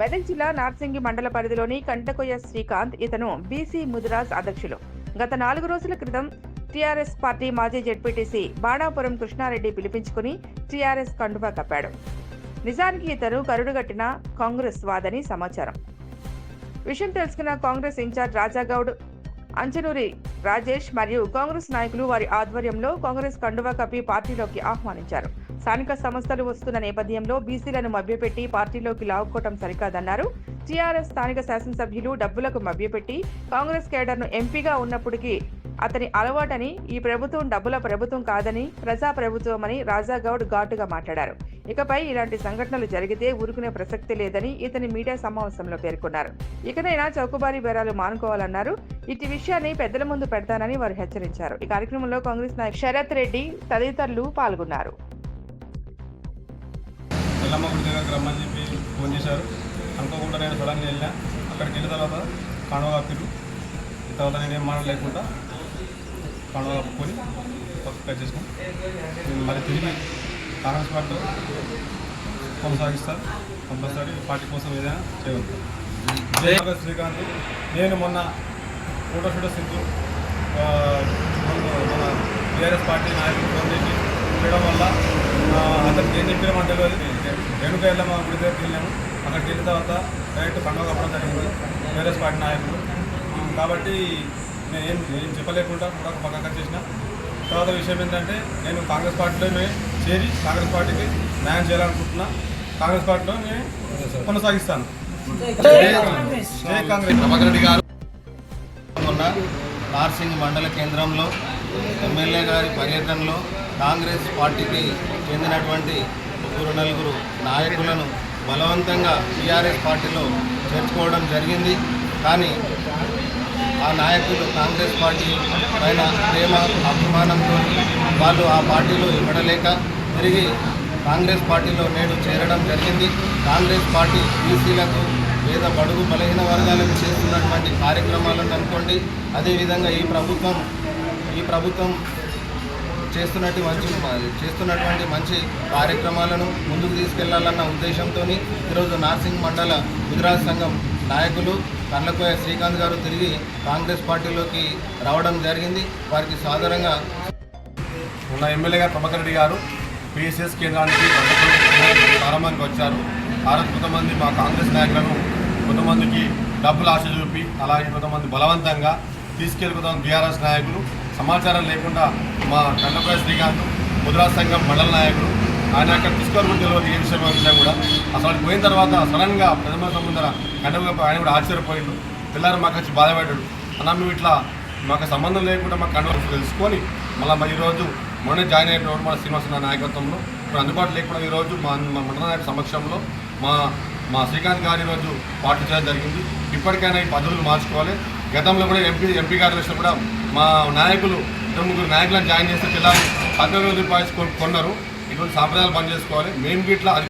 మెదక్ జిల్లా నార్సింగి మండల పరిధిలోని కంటకొయ్య శ్రీకాంత్ ఇతను బీసీ ముదిరాజ్ అధ్యక్షులు. గత నాలుగు రోజుల క్రితం టీఆర్ఎస్ పార్టీ మాజీ జెడ్పీటీసీ బాణాపురం కృష్ణారెడ్డి పిలిపించుకుని టీఆర్ఎస్ కండువా కప్పాడు. నిజానికి ఇతను కరుడుగట్టిన కాంగ్రెస్ వాదని సమాచారం. విషయం తెలుసుకున్న కాంగ్రెస్ ఇన్ఛార్జ్ రాజాగౌడ్ అంచనూరి రాజేష్ మరియు కాంగ్రెస్ నాయకులు వారి ఆధ్వర్యంలో కాంగ్రెస్ కండువా కప్పి పార్టీలోకి ఆహ్వానించారు. స్థానిక సంస్థలు వస్తున్న నేపథ్యంలో బీసీలను మభ్యపెట్టి పార్టీలోకి లావుకోవటం సరికాదన్నారు. టీఆర్ఎస్ స్థానిక శాసనసభ్యులు డబ్బులకు మభ్యపెట్టి కాంగ్రెస్ కేడర్ను ఎంపీగా ఉన్నప్పటికీ అతని అలవాటని ఈ ప్రభుత్వం డబ్బుల ప్రభుత్వం కాదని ప్రజా ప్రభుత్వమని రాజాగౌడ్ ఘాటుగా మాట్లాడారు. ఇకపై ఇలాంటి సంఘటనలు జరిగితే ఊరుకునే ప్రసక్తి లేదని ఇతని మీడియా సమావేశంలో పేర్కొన్నారు. ఇకనైనా చౌకబారీ బేరాలు మానుకోవాలన్నారు. ఇటు విషయాన్ని పెద్దల ముందు పెడతానని వారు హెచ్చరించారు. ఈ కార్యక్రమంలో కాంగ్రెస్ నాయకు శరత్ రెడ్డి తదితరులు పాల్గొన్నారు. ఎల్లమ్మ గుడి దగ్గరకు రమ్మని చెప్పి ఫోన్ చేశారు. అనుకోకుండా నేను సడన్గా వెళ్ళా. అక్కడికి వెళ్ళిన తర్వాత కాణవ కప్పిరు తర్వాత నేను ఏం మాట్లాడలేకుండా కాణవ కప్పుకొని కట్ చేసుకుని మళ్ళీ తిరిగి కాంగ్రెస్ పార్టీలో కొనసాగిస్తారు. కంపల్సరీ పార్టీ కోసం ఏదైనా చేయవచ్చు. జయ శ్రీకాంత్. నేను మొన్న ఫోటో షూటో సింధు మన టీఆర్ఎస్ పార్టీ నాయకులు ఫోన్ చేసి ఉండడం వల్ల అతనికి ఏం చెప్పినా మన తెలియదు రేణుక వెళ్ళాము గుడి దగ్గరికి వెళ్ళాము. అక్కడికి వెళ్ళిన తర్వాత డైరెక్ట్ పండుగ అప్పడం జరిగింది. టీఆర్ఎస్ పార్టీ నాయకులు కాబట్టి నేను ఏం ఏం చెప్పలేకుండా కూడా పక్కన చేసిన. తర్వాత విషయం ఏంటంటే నేను కాంగ్రెస్ పార్టీలోనే చేరి కాంగ్రెస్ పార్టీకి న్యాయం చేయాలనుకుంటున్నా. కాంగ్రెస్ పార్టీలో నేను కొనసాగిస్తాను కాంగ్రెస్. గారు మొన్న నార్సింగ్ మండల కేంద్రంలో ఎమ్మెల్యే గారి పర్యటనలో కాంగ్రెస్ పార్టీకి చెందినటువంటి ముగ్గురు నలుగురు నాయకులను బలవంతంగా టీఆర్ఎస్ పార్టీలో చేర్చుకోవడం జరిగింది. కానీ ఆ నాయకులు కాంగ్రెస్ పార్టీ పైన ప్రేమ అభిమానంతో వాళ్ళు ఆ పార్టీలో ఇవ్వడలేక తిరిగి కాంగ్రెస్ పార్టీలో నేడు చేరడం జరిగింది. కాంగ్రెస్ పార్టీ బీసీలకు పేద బడుగు బలహీన వర్గాలకు చేస్తున్నటువంటి కార్యక్రమాలను అనుకోండి. అదేవిధంగా ఈ ప్రభుత్వం ఈ ప్రభుత్వం చేస్తున్నట్టు మంచి చేస్తున్నటువంటి మంచి కార్యక్రమాలను ముందుకు తీసుకెళ్ళాలన్న ఉద్దేశంతో ఈరోజు నార్సింగ్ మండల గుజరాత్ సంఘం నాయకులు కళ్ళకోయ శ్రీకాంత్ గారు తిరిగి కాంగ్రెస్ పార్టీలోకి రావడం జరిగింది. వారికి సాధారణంగా ఉన్న ఎమ్మెల్యే గారు ప్రభాకర్ రెడ్డి గారు పిఎస్ఎస్ కేంద్రానికి ప్రారంభానికి వచ్చారు. ఆ కొంతమంది మా కాంగ్రెస్ నాయకులను కొంతమందికి డబ్బులు ఆశ చూపి అలాగే కొంతమంది బలవంతంగా తీసుకెళ్ళిపోతాం కొంతమంది బీఆర్ఎస్ నాయకులు సమాచారం లేకుండా మా కన్నప్రాయ శ్రీకాంత్ ముద్రా సంఘం మండల నాయకుడు. ఆయన అక్కడ తీసుకోవడం తెలియదు ఏ విషయం వచ్చినా కూడా. అసలు పోయిన తర్వాత సడన్గా ప్రజల ముందర కండప ఆయన కూడా ఆశ్చర్యపోయిండు. పిల్లలు మాకు వచ్చి బాధపడ్డాడు. అన్న మేము ఇట్లా మాకు సంబంధం లేకుండా మాకు కండవ తెలుసుకొని మళ్ళీ మరి ఈరోజు మొన్న జాయిన్ అయినటువంటి మన శ్రీనివాస నాయకత్వంలో ఇప్పుడు అందుబాటులో లేకుండా ఈరోజు మా మా మండల నాయకుల సమక్షంలో మా మా శ్రీకాంత్ గారు ఈరోజు పార్టీ చేయడం జరిగింది. ఇప్పటికైనా ఈ పద్ధతులు మార్చుకోవాలి. గతంలో కూడా ఎంపీ ఎంపీ గారి కూడా మా నాయకులు ఇద్దరు ముగ్గురు నాయకులను జాయిన్ చేస్తే పిల్లలు పద్దెనిమిది రూపాయలు కొన్నారు. ఇటువంటి సాంప్రదాయాలు పనిచేసుకోవాలి చేసుకోవాలి. మేము గిట్లా